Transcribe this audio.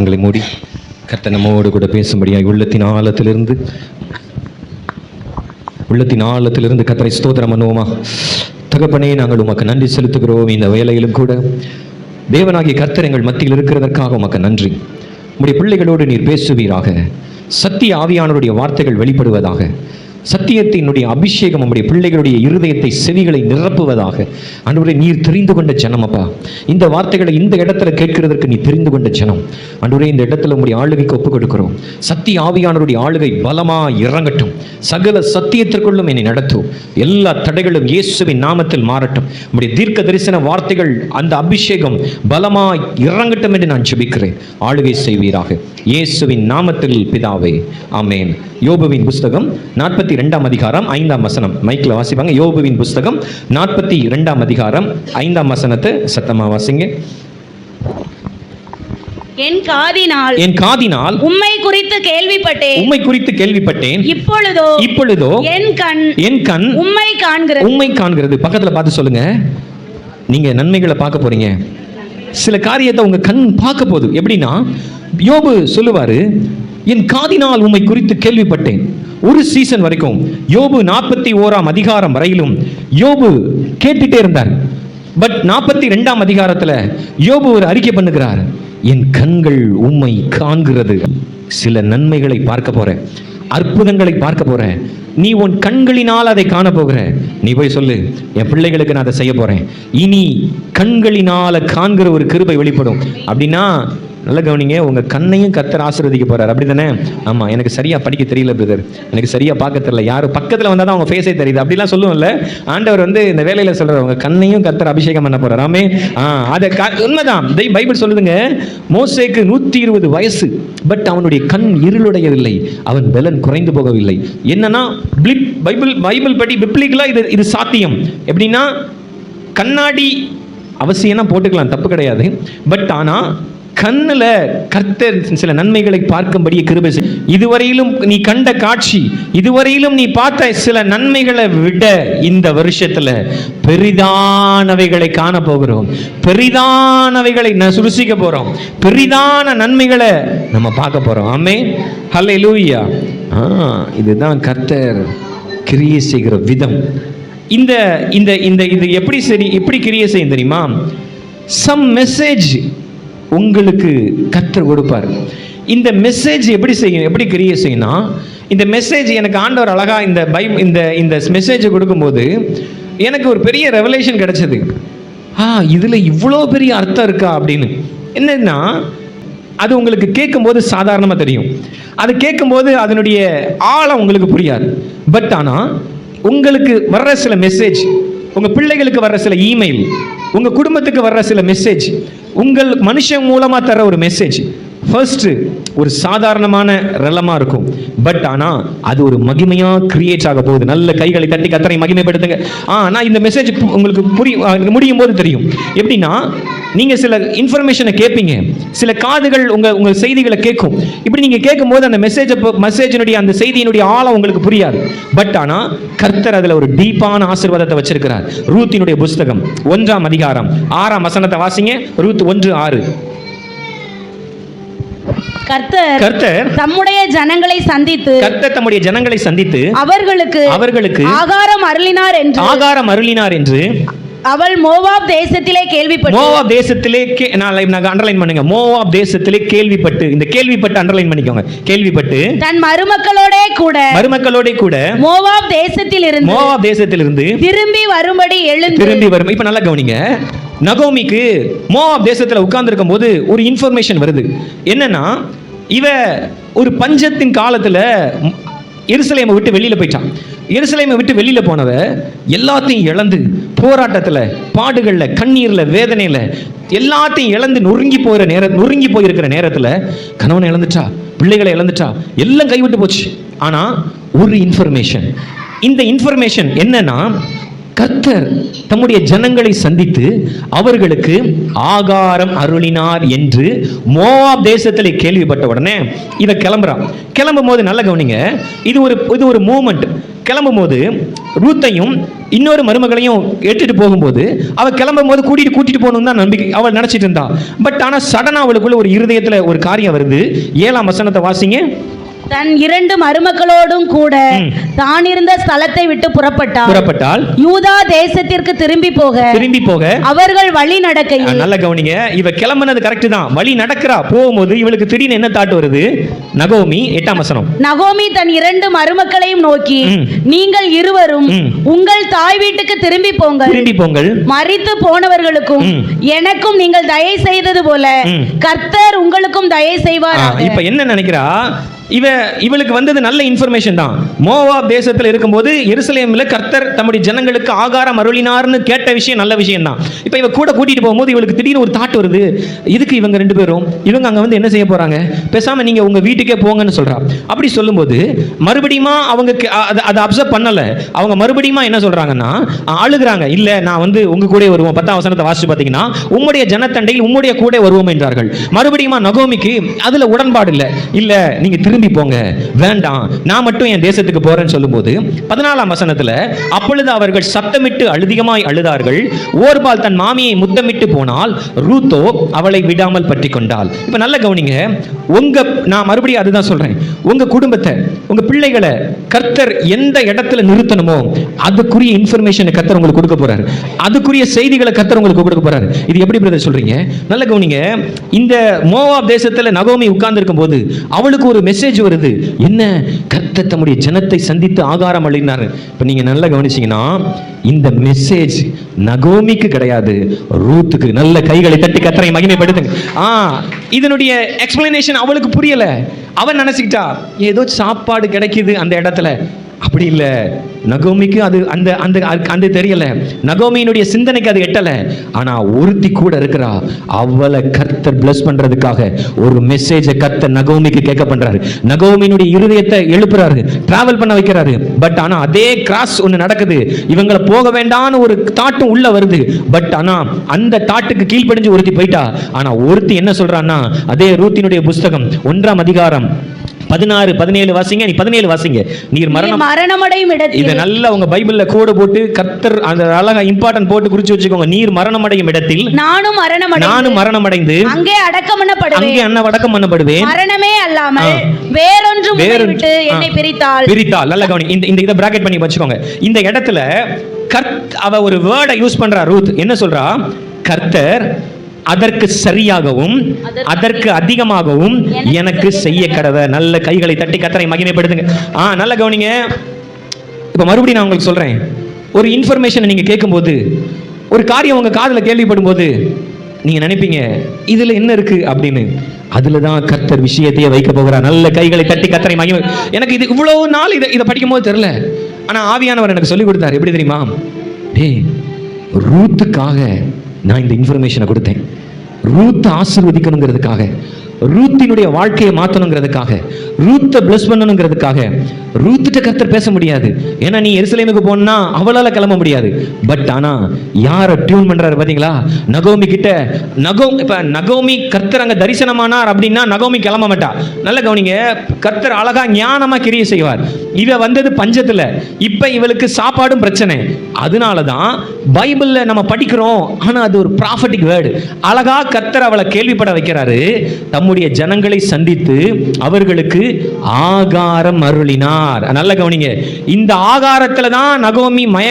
கண்களை மூடி கர்த்தர் நம்மோடு கூட பேசும்படியாக உள்ளத்தின் ஆழத்திலிருந்து உள்ளத்தின் ஆழத்திலிருந்து கத்தரை ஸ்தோத்திரம் பண்ணுவோமா? தகப்பனே நாங்கள் உமக்கு நன்றி செலுத்துகிறோம். இந்த வேலையிலும் கூட தேவனாகிய கர்த்தர் எங்கள் மத்தியில் இருக்கிறதற்காக உமக்கு நன்றி. உம்முடைய பிள்ளைகளோடு நீர் பேசுவீராக. சத்திய ஆவியானவருடைய வார்த்தைகள் வெளிப்படுவதாக. சத்தியத்தினுடைய அபிஷேகம் நம்முடைய பிள்ளைகளுடைய இருதயத்தை செவிகளை நிரப்புவதாக. அன்றுவரை நீர் தெரிந்து கொண்ட ஜனம் அப்பா. இந்த வார்த்தைகளை இந்த இடத்துல கேட்கிறதற்கு நீ தெரிந்து கொண்ட ஜனம். அன்றுவரே இந்த இடத்துல உங்களுடைய ஆளுகைக்கு ஒப்புக் கொடுக்கிறோம். சத்திய ஆவியானவருடைய ஆளுகை பலமா இறங்கட்டும். சகல சத்தியத்திற்குள்ளும் என்னை நடத்தும் எல்லா தடைகளும் இயேசுவின் நாமத்தில் மாறட்டும். உங்களுடைய தீர்க்க தரிசன வார்த்தைகள் அந்த அபிஷேகம் பலமா இறங்கட்டும் என்று நான் ஜெபிக்கிறேன். ஆளுகை செய்வீராக. இயேசுவின் நாமத்தில் பிதாவே ஆமென். யோபுவின் புஸ்தகம் நாற்பத்தி ரெண்டாம் அதிகாரம் ஐந்தாம் வசனம். மைக்கில் வாசிப்பாங்க. யோபுவின் புஸ்தகம் நாற்பத்தி ரெண்டாம் அதிகாரம் ஐந்தாம் வசனத்தை சத்தமா வாசிங்க. என் காதினால் என் காதினால் உம்மை குறித்து கேள்விப்பட்டேன். உம்மை குறித்து கேள்விப்பட்டேன். இப்பொழுதோ இப்பொழுதோ என் கண் என் கண் உம்மை காண்கிறது. உண்மை காண்கிறது. பக்கத்துல பார்த்து சொல்லுங்க. நீங்க நன்மைகளை பார்க்க போறீங்க. சில காரியத்தை உங்க கண் பார்க்க போகுது. எப்படின்னா யோபு சொல்லுவாரு என் காதினால் உம்மை குறித்து கேள்விப்பட்டேன். ஒரு சீசன் வரைக்கும் யோபு நாற்பத்தி ஓராம் அதிகாரம் வரையிலும் யோபு கேட்டுட்டே இருந்தார். பட் நாற்பத்தி ரெண்டாம் அதிகாரத்துல யோபு ஒரு அறிக்கை பண்ணுகிறார். என் கண்கள் உம்மை காண்கிறது. சில நன்மைகளை பார்க்க போறேன். அற்புதங்களை பார்க்க போற நீ உன் கண்களினால் அதை காண போகிற நீ போய் சொல்லு என் பிள்ளைகளுக்கு நான் அதை செய்ய போறேன். இனி கண்களினால காண்கிற ஒரு கிருபை வெளிப்படும். அப்படின்னா நல்ல கவனிங்க உங்கள் கண்ணையும் கத்தர் ஆசீர்வதிக்க போகிறாரு அப்படி தானே ஆமாம் எனக்கு சரியாக படிக்க தெரியல பிரதர் எனக்கு சரியாக பார்க்க தெரியல. யார் பக்கத்தில் வந்தால் தான் அவங்க ஃபேஸே தெரியுது. அப்படிலாம் சொல்லுவோம்ல. ஆண்டவர் வந்து இந்த வேலையில் சொல்கிறார் உங்கள் கண்ணையும் கத்தர் அபிஷேகம் பண்ண போகிறார் ஆமே ஆ அதை கா- உண்மைதான். தை பைபிள் சொல்லுதுங்க மோசேக்கு நூற்றி இருபது வயசு பட் அவனுடைய கண் இருளுடையவில்லை. அவன் பலன் குறைந்து போகவில்லை. என்னன்னா பிளிப் பைபிள் பைபிள் படி பிப்ளிக்கலா இது இது சாத்தியம். எப்படின்னா கண்ணாடி அவசியம்னா போட்டுக்கலாம் தப்பு கிடையாது. பட் ஆனால் கண்ணில் கர்த்தர் சில நன்மைகளை பார்க்கும்படி கிருபை செய். இதுவரையிலும் நீ கண்ட காட்சி இதுவரையிலும் நீ பார்த்த சில நன்மைகளை விட இந்த வருஷத்தில் பெரிதானவைகளை காண போகிறோம். பெரிதானவைகளை ந சுருசிக்க போகிறோம் பெரிதான நன்மைகளை நம்ம பார்க்க போகிறோம் ஆமே ஹல்லே லூயா ஆ இதுதான் கர்த்தர் கிரியை செய்கிற விதம். இந்த இந்த இந்த இது எப்படி சரி எப்படி கிரியை செய்யும் தெரியுமா? சம் மெசேஜ் உங்களுக்கு கற்று கொடுப்பார். இந்த மெசேஜ் எப்படி செய்யும் எப்படி கிரியேட் செய்யணும் இந்த மெசேஜ் எனக்கு ஆண்டவர் அழகாக இந்த பை இந்த இந்த மெசேஜை கொடுக்கும்போது எனக்கு ஒரு பெரிய ரெவலேஷன் கிடைச்சது. ஆ இதில் இவ்வளோ பெரிய அர்த்தம் இருக்கா அப்படின்னு. என்னன்னா அது உங்களுக்கு கேட்கும்போது சாதாரணமாக தெரியும். அது கேட்கும்போது அதனுடைய ஆழம் உங்களுக்கு புரியாது. பட் ஆனால் உங்களுக்கு வர்ற சில மெசேஜ் உங்கள் பிள்ளைகளுக்கு வர்ற சில இமெயில் உங்கள் குடும்பத்துக்கு வர்ற சில மெசேஜ் உங்கள் மனுஷன் மூலமாக தர ஒரு மெசேஜ் ஃபர்ஸ்ட் ஒரு சாதாரணமான ரெலமா இருக்கும். பட் ஆனா அது ஒரு மகிமையா கிரியேட் ஆக போகுது. நல்ல கைகளை தட்டி கத்தனை மகிமைப்படுத்துங்க. ஆனால் இந்த மெசேஜ் உங்களுக்கு புரியும் முடியும் போது தெரியும். எப்படின்னா நீங்க சில இன்ஃபர்மேஷனை கேட்பீங்க சில காதுகள் உங்க உங்க செய்திகளை கேட்கும் இப்படி நீங்க கேட்கும்போது அந்த மெசேஜ் மெசேஜினுடைய அந்த செய்தியினுடைய ஆழம் உங்களுக்கு புரியாது. பட் ஆனா கர்த்தர் அதுல ஒரு டீப்பான ஆசீர்வாதத்தை வச்சிருக்கிறார். ரூத்தினுடைய புஸ்தகம் ஒன்றாம் அதிகாரம் ஆறாம் வசனத்தை வாசிங்க. ரூத் ஒன்று ஆறு. கர்த்தர் கர்த்தர் தம்முடைய ஜனங்களை சந்தித்து கர்த்தர் தம்முடைய ஜனங்களை சந்தித்து அவர்களுக்கு அவர்களுக்கு ஆகாரம் அருளினார் என்று ஆகாரம் அருளினார் என்று அவள் மோவாப் தேசத்திலே கேள்விப்பட்டு மோவாப் தேசத்திலே நான் நான் அண்டர்லைன் பண்ணுங்க. மோவாப் தேசத்திலே கேள்விப்பட்டு இந்த கேள்விப்பட்டு அண்டர்லைன் பண்ணிக்கோங்க. கேள்விப்பட்டு தன் மருமக்களோட கூட மருமக்களோட கூட மோவாப் தேசத்தில் இருந்து மோவாப் தேசத்திலிருந்து திரும்பி வரும்படி எழுந்து திரும்பி வரும். இப்ப நல்லா கவனிங்க. நகோமிக்கு மோவாப் தேசத்துல உட்கார்ந்துருக்கும் போது ஒரு இன்ஃபர்மேஷன் வருது. என்னன்னா இவ ஒரு பஞ்சத்தின் காலத்துல எருசலேமை விட்டு வெளியில போயிட்டான். எருசலேமை விட்டு வெளியில் போனவ எல்லாத்தையும் இழந்து போராட்டத்தில் பாடுகளில் கண்ணீரில் வேதனையில் எல்லாத்தையும் இழந்து நொறுங்கி போகிற நேர நொறுங்கி போயிருக்கிற நேரத்தில் கணவனை இழந்துட்டா பிள்ளைகளை இழந்துட்டா எல்லாம் கைவிட்டு போச்சு. ஆனால் ஒரு இன்ஃபர்மேஷன் இந்த இன்ஃபர்மேஷன் என்னன்னா கத்தர் தம்முடைய ஜனங்களை சந்தித்து அவர்களுக்கு ஆகாரம் அருளினார் என்று மோவாப் தேசத்தில் கேள்விப்பட்ட உடனே இதை கிளம்புறான். கிளம்பும் போது நல்ல கவனிங்க இது ஒரு இது ஒரு மூமெண்ட் கிளம்பும் போது ரூத்தையும் இன்னொரு மருமகளையும் ஏற்றுட்டு போகும்போது அவள் கிளம்பும் போது கூட்டிட்டு கூட்டிட்டு போகணும் தான் நம்பிக்கை அவள் நினைச்சிட்டு இருந்தா. பட் ஆனால் சடனாக அவளுக்குள்ள ஒரு இருதயத்தில் ஒரு காரியம் வருது. ஏழாம் வசனத்தை வாசிங்க. தன் இரண்டு மருமக்களோடும் கூட. தான் இருந்த ஸ்தலத்தை விட்டு புறப்பட்டார் புறப்பட்டால் யூதா தேசத்திற்கு திரும்பி போக திரும்பி போக. அவர்கள் வழி நடக்கையில் நல்ல கவனிங்க. இவ கிளம்புனது கரெக்ட் தான். வழி நடக்கிறா. போகும்போது இவளுக்கு திடீர்னு என்ன தாட்டு வருது? நகோமி எட்டாம் வசனம். நகோமி தன் இரண்டு மருமக்களையும் நோக்கி. நீங்கள் இருவரும். உங்கள் தாய் வீட்டுக்கு திரும்பி போங்கள். திரும்பி போங்கள். மரித்து போனவர்களுக்கும். எனக்கும் நீங்கள் தயை செய்தது போல. கர்த்தர் உங்களுக்கும் தயை ஆ, செய்வாராக இப்ப என்ன நினைக்கிறா? இவ இவளுக்கு வந்தது நல்ல இன்ஃபர்மேஷன் தான். மோவா தேசத்தில் இருக்கும்போது எருசலேமில் கர்த்தர் தம்முடைய ஜனங்களுக்கு ஆகாரம் அருளினார்னு கேட்ட விஷயம் நல்ல விஷயம் தான். இப்போ இவ கூட கூட்டிகிட்டு போகும்போது இவளுக்கு திடீர்னு ஒரு தாட் வருது. இதுக்கு இவங்க ரெண்டு பேரும் இவங்க அங்கே வந்து என்ன செய்ய போகிறாங்க பேசாமல் நீங்கள் உங்கள் வீட்டுக்கே போங்கன்னு சொல்கிறா அப்படி சொல்லும்போது மறுபடியுமா அவங்க அதை- அதை அப்சர்வ் பண்ணலை. அவங்க மறுபடியுமா என்ன சொல்கிறாங்கன்னா அழுகிறாங்க. இல்லை நான் வந்து உங்கள் கூட வருவோம். பத்தாம் வசனத்தை வாசிச்சு பார்த்தீங்கன்னா உம்முடைய ஜனத்தண்டையில் உம்முடைய கூட வருவோம் என்றார்கள். மறுபடியுமா நகோமிக்கு அதில் உடன்பாடு இல்லை. இல்லை நீங்கள் நீங்க திரும்பி போங்க. வேண்டாம் நான் மட்டும் என் தேசத்துக்கு போறேன்னு சொல்லும்போது பதினாலாம் வசனத்துல அப்பொழுது அவர்கள் சத்தமிட்டு அழுதிகமாய் அழுதார்கள். ஓர்பால் தன் மாமியை முத்தமிட்டு போனால் ரூத்தோ அவளை விடாமல் பற்றி கொண்டாள் இப்ப நல்ல கவனிங்க உங்க நான் மறுபடியும் அதுதான் சொல்றேன். உங்க குடும்பத்தை உங்க பிள்ளைகளை கர்த்தர் எந்த இடத்துல நிறுத்தணுமோ அதுக்குரிய இன்ஃபர்மேஷனை கர்த்தர் உங்களுக்கு கொடுக்க போறாரு. அதுக்குரிய செய்திகளை கர்த்தர் உங்களுக்கு கொடுக்க போறாரு. இது எப்படி பிரதர் சொல்றீங்க? நல்ல கவனிங்க இந்த மோவா தேசத்துல நகோமி உட்கார்ந்து இருக்கும் போது அவளுக்கு ஒரு மெசேஜ் வருது. என்ன? கர்த்த தம்முடைய ஜனத்தை சந்தித்து ஆகாரம் அளினார் இப்ப நீங்க நல்லா கவனிச்சீங்கன்னா இந்த மெசேஜ் நகோமிக்கு கிடையாது. ரூத்துக்கு நல்ல கைகளை தட்டி கத்தரை மகிமைப்படுத்துங்க. ஆ இதனுடைய எக்ஸ்பிளனேஷன் அவளுக்கு புரியல. அவன் நினைச்சுக்கிட்டா ஏதோ சாப்பாடு கிடைக்குது அந்த இடத்துல. அப்படி இல்ல. நகோமிக்கு அது அந்த அந்த அந்த தெரியல. நகோமியினுடைய சிந்தனைக்கு அது எட்டல. ஆனா ஒருத்தி கூட இருக்கிறா. அவளை கர்த்தர் பிளஸ் பண்றதுக்காக ஒரு மெசேஜை கர்த்தர் நகோமிக்கு கேட்க பண்றாரு. நகோமியினுடைய இருதயத்தை எழுப்புறாரு. டிராவல் பண்ண வைக்கிறாரு. பட் ஆனா அதே கிராஸ் ஒண்ணு நடக்குது. இவங்களை போக வேண்டாம்னு ஒரு தாட்டும் உள்ள வருது. பட் ஆனா அந்த தாட்டுக்கு கீழ்ப்படிஞ்சு ஒருத்தி போயிட்டா. ஆனா ஒருத்தி என்ன சொல்றான்னா அதே ரூத்தினுடைய புஸ்தகம் ஒன்றாம் அதிகாரம் பதினாறு பதினேழு வாசிங்க நீ பதினேழு வாசிங்க. நீர் மரணம் மரணமடையும் இதை இடத்தில் நல்லா உங்க பைபிள்ல கோடு போட்டு கர்த்தர் அந்த அழகா இம்பார்ட்டன்ட் போட்டு குறிச்சு வச்சுக்கோங்க. நீர் மரணம் அடையும் இடத்தில் நானும் மரணமடைந்து நானும் மரணம் அடைந்து அங்கே அடக்கம் பண்ணப்படுவேன். அங்கே அன்ன வடக்கம் பண்ணப்படுவேன். மரணமே அல்லாமல் வேறொன்று- விட்டு. என்னை பிரித்தால் பிரித்தால் நல்ல கவனி. இந்த இந்த இதை பிராக்கெட் பண்ணி வச்சுக்கோங்க. இந்த இடத்துல கர்த் அவ ஒரு வேர்டை யூஸ் பண்றா ரூத். என்ன சொல்றா? கர்த்தர் அதற்கு சரியாகவும் அதற்கு அதிகமாகவும் எனக்கு செய்ய கடவை. நல்ல கைகளை தட்டி கத்தரை மகிமைப்படுத்துங்க. ஆ நல்ல கவனிங்க. இப்போ மறுபடியும் நான் உங்களுக்கு சொல்றேன். ஒரு இன்ஃபர்மேஷனை நீங்க கேட்கும்போது ஒரு காரியம் உங்க காதுல கேள்விப்படும் போது நீங்க நினைப்பீங்க இதுல என்ன இருக்கு? அப்படின்னு. அதுல தான் கர்த்தர் விஷயத்தையே வைக்க போகிறார். நல்ல கைகளை தட்டி கத்தரை மகிமை. எனக்கு இது இவ்வளவு நாள் இதை இதை படிக்கும் போது தெரியல. ஆனா ஆவியானவர் எனக்கு சொல்லி கொடுத்தார். எப்படி தெரியுமா? டேய் ரூத்துக்காக நான் இந்த இன்ஃபர்மேஷனை கொடுத்தேன். ரூத் ஆசிர்வதிக்கணுங்கிறதுக்காக ரூத்தினுடைய வாழ்க்கையை மாற்றணுங்கிறதுக்காக ரூத்தை பிளஸ் பண்ணணுங்கிறதுக்காக ரூத்துட்ட கர்த்தர் பேச முடியாது. ஏன்னா நீ எருசலேமுக்கு போனா அவளால கிளம்ப முடியாது. பட் ஆனா யாரை டியூன் பண்றாரு பாத்தீங்களா? நகோமி கிட்ட நகோ இப்ப நகோமி கர்த்தர் அங்க தரிசனமானார் அப்படின்னா நகோமி கிளம்ப மாட்டா. நல்ல கவனிங்க கர்த்தர் அழகா ஞானமா கிரிய செய்வார். இவ வந்தது பஞ்சத்துல. இப்ப இவளுக்கு சாப்பாடும் பிரச்சனை. அதனால தான் பைபிள்ல நம்ம படிக்கிறோம். ஆனா அது ஒரு ப்ராஃபட்டிக் வேர்டு அழகா கர்த்தர் அவளை கேள்விப்பட வைக்கிறாரு. தம் தம்முடைய ஜனங்களை சந்தித்து அவர்களுக்கு ஆகாரம் அருளினார். நல்ல கவனிங்க. இந்த ஆகாரத்துல தான் நகோமி மய